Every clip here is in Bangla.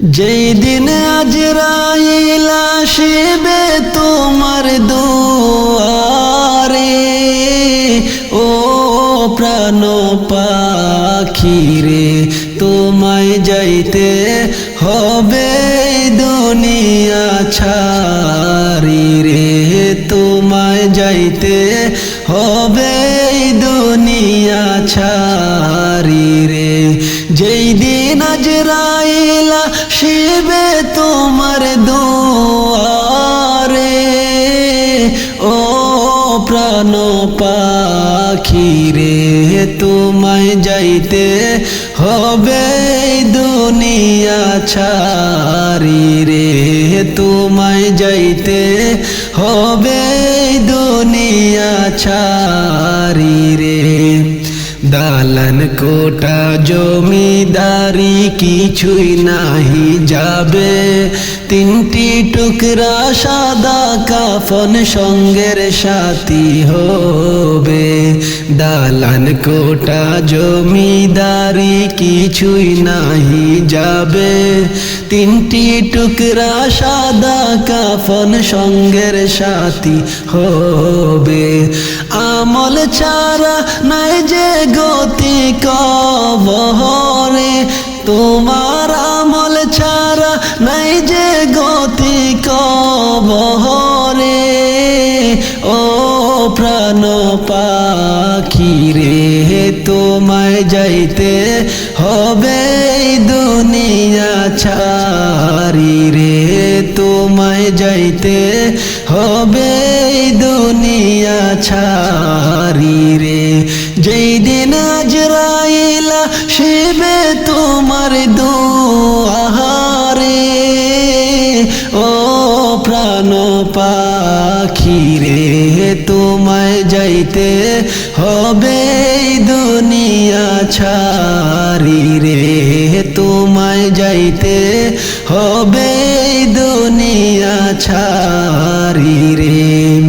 যেই দিন আজরাইল আসিবে তোমার দুয়ারে, ও প্রাণ পাখি রে, তোমায় যাইতে হবে দুনিয়া ছাড়ি রে, তোমায় যাইতে হবে প্রাণ পাখি রে, তোমায় যাইতে হবে দুনিয়া ছাড়ি রে, তোমায় যাইতে হবে দুনিয়া ছাড়ি রে। দালান কোটা, জমিদারি কিছুই নাহি যাবে। তিনটি টুকরা সাদা কাফন সঙ্গের সাথী হবে। দালান কোটা জমিদারি কিছুই নাহি যাবে। তিনটি টুকরা সাদা কাফন সঙ্গের সাথী হবে। আমল ছাড়া নাই যে গতি কবহরে, তোমার আমল কবহরে ও প্রাণ পাখি রে, তোমায় যাইতে হবে দুনিয়া ছাড়ি রে, তোমায় যাইতে হবে দুনিয়া ছাড়ি যাইতে হবে দুনিয়া ছাড়ি রে। তোমায় যাইতে হবে দুনিয়া ছাড়ি রে।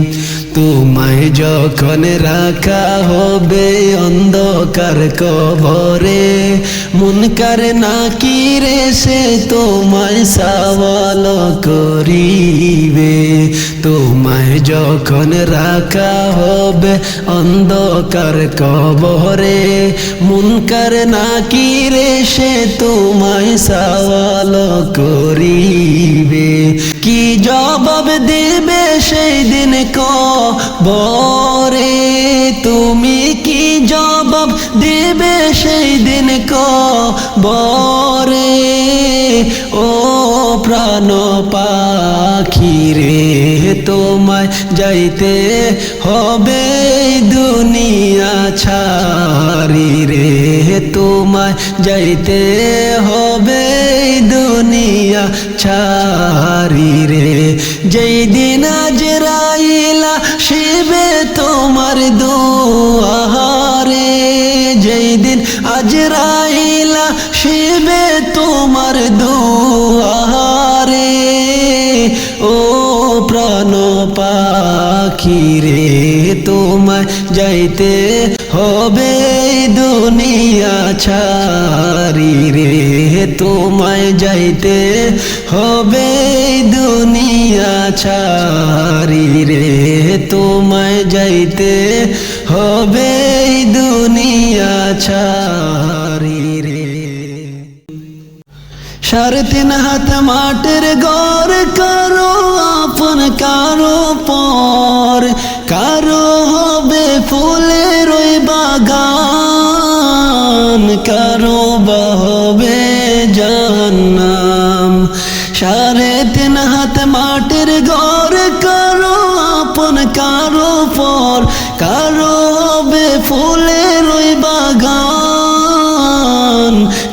তোমায় যখন রাখা হবে অন্ধকার কবরে মুনকার নাকি রে সে তোমায় সাওয়াল করিবে। তোমায় যখন রাখা হবে অন্ধকার কবরে মুনকার নাকি রে সে তোমায় সাওয়াল করিবে। কি জবাব দিবে সেই দিন কবরে তুমি দিবে সেই দিন কবরে। ও প্রাণ পাখি রে, তোমায় যাইতে হবে দুনিয়া ছাড়ি রে। তোমায় যাইতে হবে দুনিয়া ছাড়ি রে। যেই দিন আজরাইলা শিবে তোমার দুয়ারে যাইতে হবে দুনিয়া ছাড়ি রে। তোমায় যাইতে হবে দুনিয়া ছাড়ি রে। তোমায় যাইতে হবে দুনিয়া ছাড়ি রে। সাড়ে তিন হাত মাটির কারও, আপন কারও পর। কারও কারও হবে জান্নাম সাড়ে তিন হাত মাটির গড় কারও আপন, কারও পর, কারও হবে ফুলের ওই বাগান।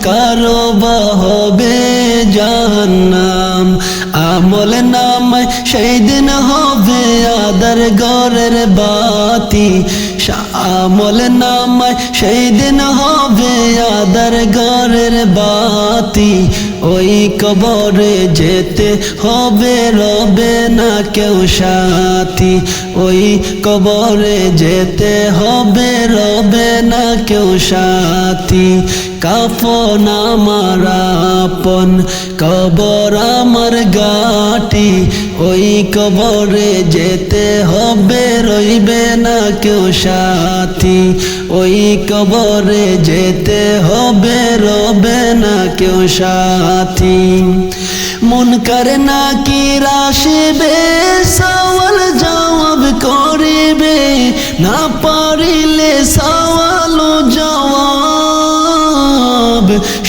কারও বা হবে জাহান্নাম। আমল নামায় সেই দিন হবে আদার গরের বাতি। আমল নামায়, সেই দিন হবে আদার গরের বাতি। ওই কবরে যেতে হবে রবে না কেউ সাথী। ওই কবরে যেতে হবে রবে না কেউ সাথী। কাফন আমার আপন, কবর আমার গাটি ওই কবরে যেতে হবে, রইবে না কেউ সাথী। ওই কবরে যেতে হবে, রবে না কেউ সাথী। মন করে না কি রাশিবে সওয়াল জবাব করিবে। না পারিলে সওয়াল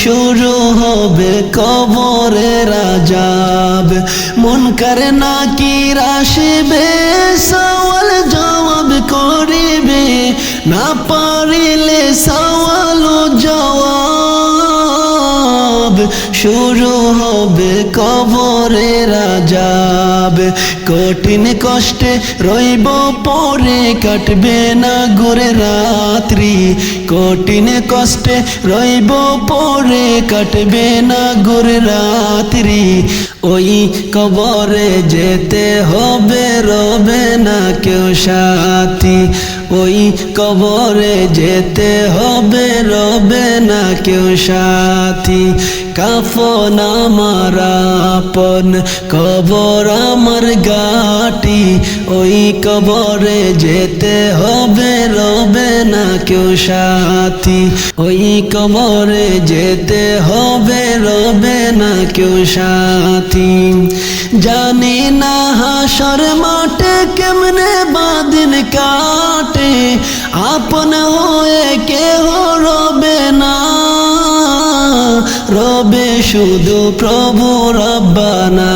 শুরু হবে কবরে রাজাব। মন করে না কি রাশিবে, সওয়াল জবাব করিবে। না পারিলে সওয়াল জবাব শুরু হবে কবরে রাজাব। কঠিন কষ্টে রইব, পরে কাটবে না ঘুরে রাত্রি। কঠিন কষ্টে রইব, পরে কাটবে না ঘুরে রাত্রি। ওই কবরে যেতে হবে রবে না কেউ সাথী। ওই কবরে যেতে হবে রবে না কেউ সাথী। কাফন আমার আপন, কবর আমার গাটি ওই কবরে যেতে হবে রবে না কেউ সাথী। ওই কবরে যেতে হবে রবে না কেউ সাথী। জানি না হাসর মাঠে কেমনে বাদিন কাটে। আপন হয়ে কেহ রবে রবে শুধু প্রভু রব্বানা।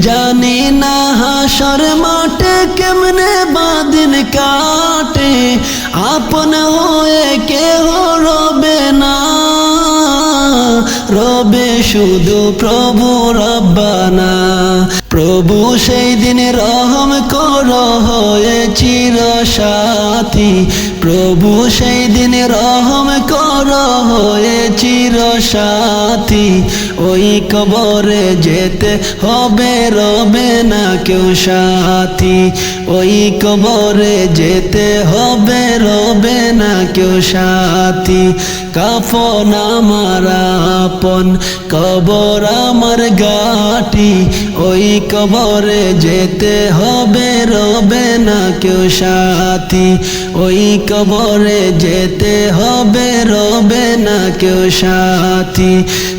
জানি না হাসর মাঠে কেমনে বাদিন কাটে আপন হয়ে কেহ রবে না। রবে শুধু প্রভু রব্বানা। প্রভু সেই দিন রহম কর হয়ে চির সাথী প্রভু সেই দিন রহম কর হয়ে চির সাথী ওই কবরে যেতে হবে রবে না কেউ সাথী। ওই কবরে যেতে হবে রবে না কেউ সাথী। কাফন আমার আপন, কবর আমার গাটি ওই কবরে যেতে হবে রবে না কেউ সাথী। ওই কবরে যেতে হবে রবে না কেউ সাথী।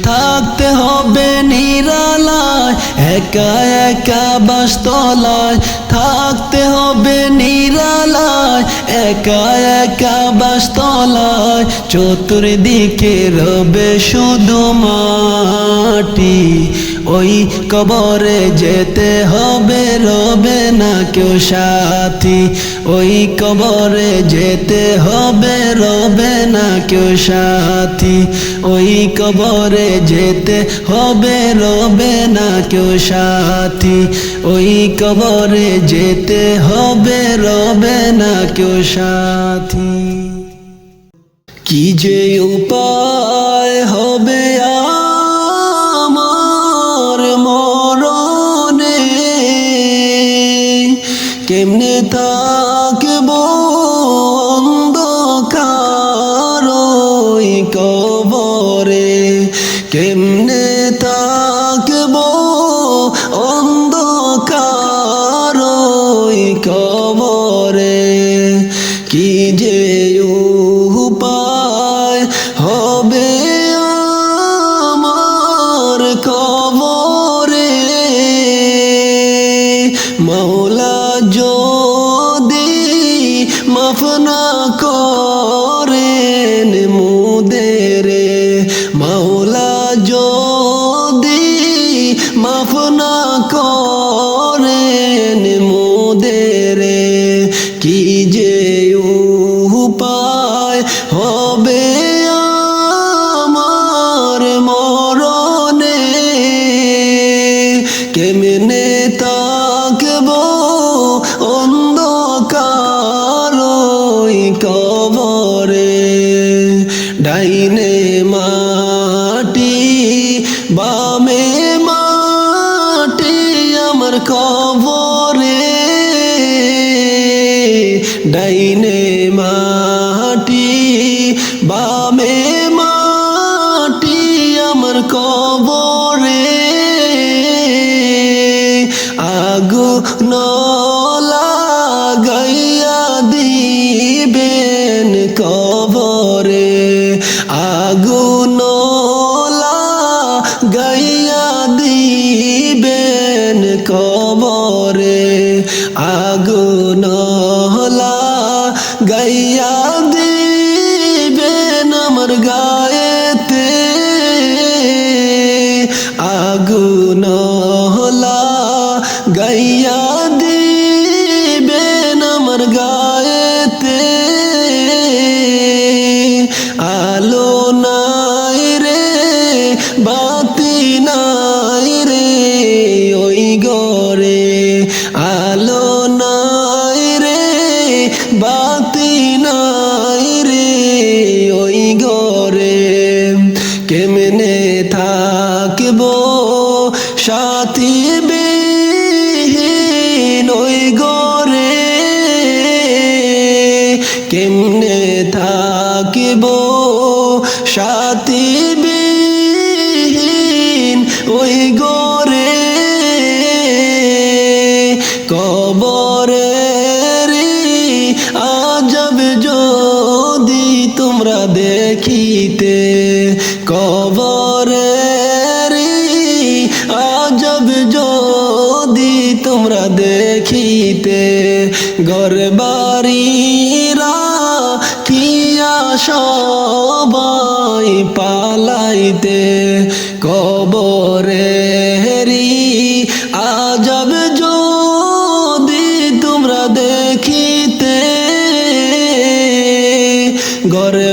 থাকতে হবে নিরালায়, একা একা বাস্তলায়। থাকতে হবে নিরালায়, একা একা বাস্তলায়। চতুর্দিকে রবে শুধু মাটি ওই কবরে যেতে হবে, রবে না কেউ সাথী। ওই কবরে যেতে হবে, রবে না কেউ সাথী। ওই কবরে যেতে হবে, রবে না কেউ সাথী। ওই কবরে যেতে হবে, রবে না কেউ সাথী। কি যে উপায় হবে মাফ না করেন আগুনো কেমনে থাকিব? সাথী কবরেরি আজব যদি তোমরা দেখিতে। গড়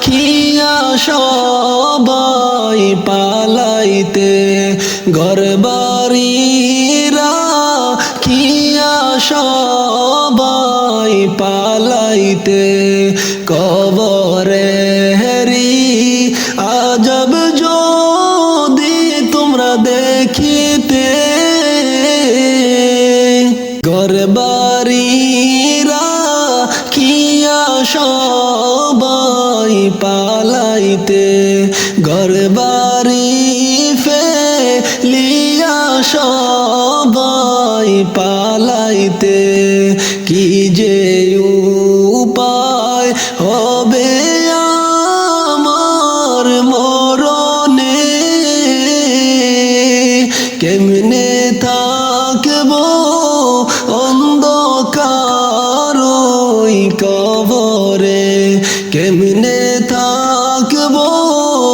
খিয়া সবাই পালাইতে। বাড়ি রাখিয়া সবাই পালাইতে ঘর বাড়ি ফেলিয়া সবাই পালাইতে কি যে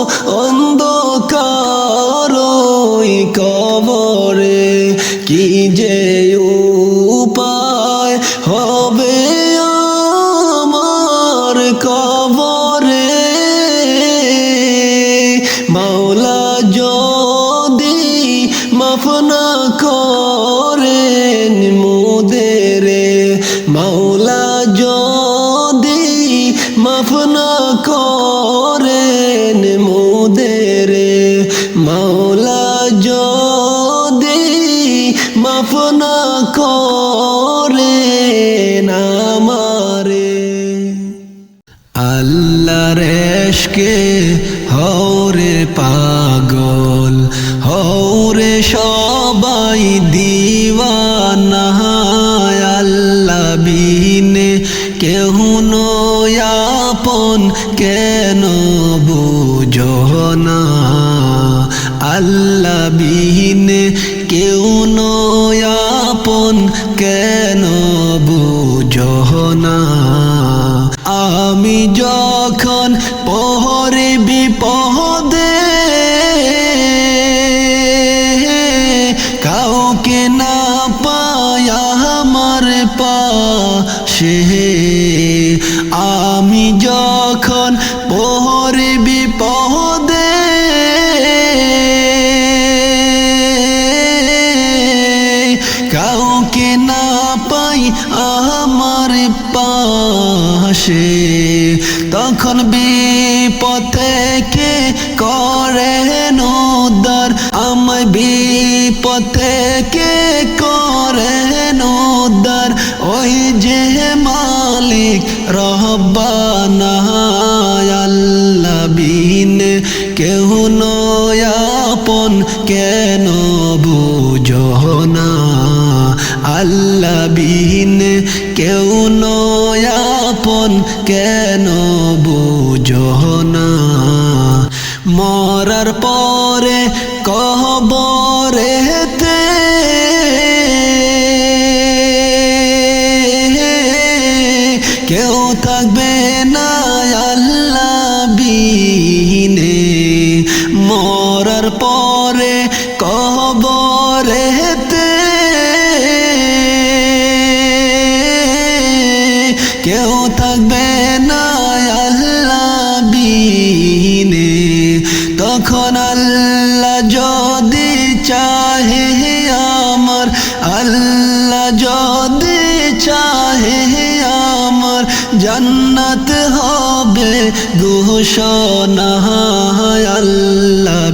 oh, oh. করে নামারে আল্লাহ রেশকে হরে পা কেন বুঝ না? আমি যখন পহরে রব্বানা আল্লাহ কেহ নয়াপন কেন বুঝনা আল্লাহ বিন কেউ নয়াপন কেন বুঝনা মরার পর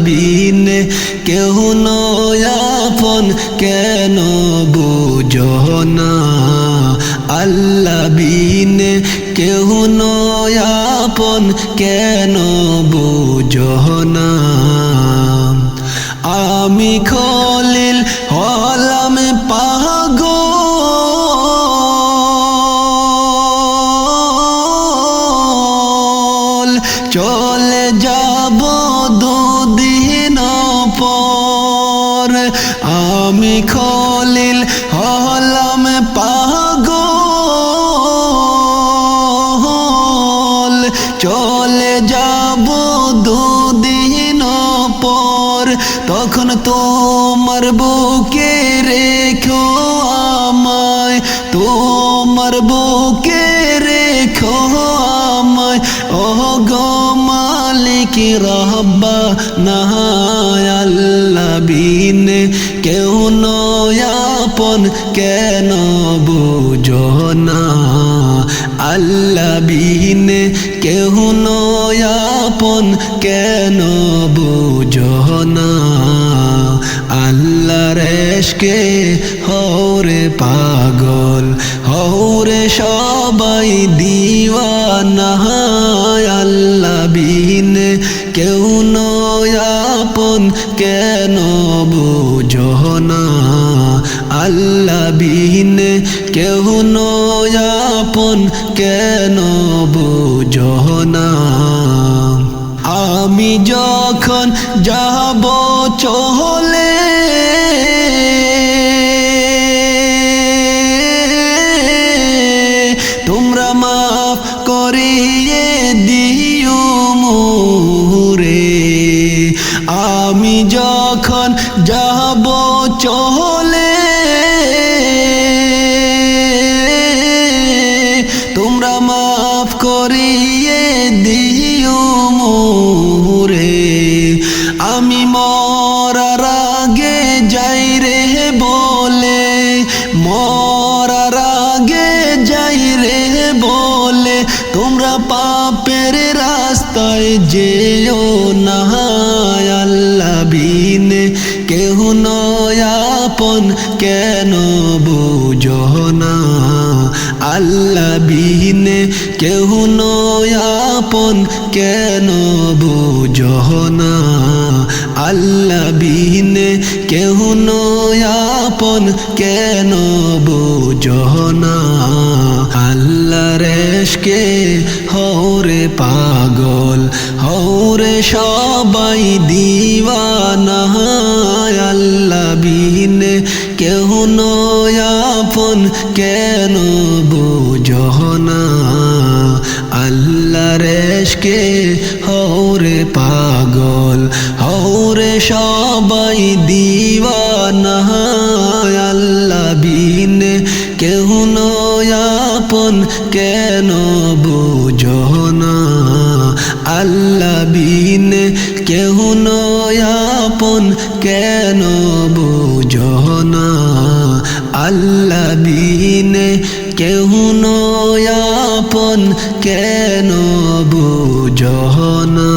বিনে কেউ নয়াপন কেন বুঝো না? বিনে কেউ নয়াপন কেন বুঝো না? আমি খলিল চলে যাব দুদিন পর, তখন তোমার বুকে রেখো আমায়, তোমার বুকে রেখো আমায়। ও গো মালিক রব্বা না আল্লাহ বিনে, কেউ নয়াপন কেন বুঝো না। আল্লাহ বিনে কেউ নয়াপন কেন বুঝো না। আল্লাহ রেশকে হৌরে পাগল হৌরে সবাই দিওয়ানা আল্লাহ বিনে। কেউ নয়াপন কেন বুঝো না। আল্লাহ বিহীনে কেউ নয়াপন কেন বুঝো না? আমি যখন যাব চলে কেহ নয়াপন কেন বুঝো না? আল্লাহ বিহীনে কেহ নয়াপন কেন বুঝো না? আল্লাহ বিহীনে কেহ নয়াপন কেন বুঝো না? আল্লাহ রেশকে হৌরে পাগল হৌরে সবাই দিওয়ানা। বিহীনে কেহ নয়াপন কেন বুঝো না। আল্লাহ রেশকে হৌরে পাগল হৌরে সবাই দিওয়ানা। আল্লাহ বিহীনে কেহ নয়াপন কেন বুঝো না। আল্লাহ বিহীনে কেহ নয়াপন কেন বুঝো না আল্লাহ বিহীনে কেহ নয়াপন কেন বুঝো না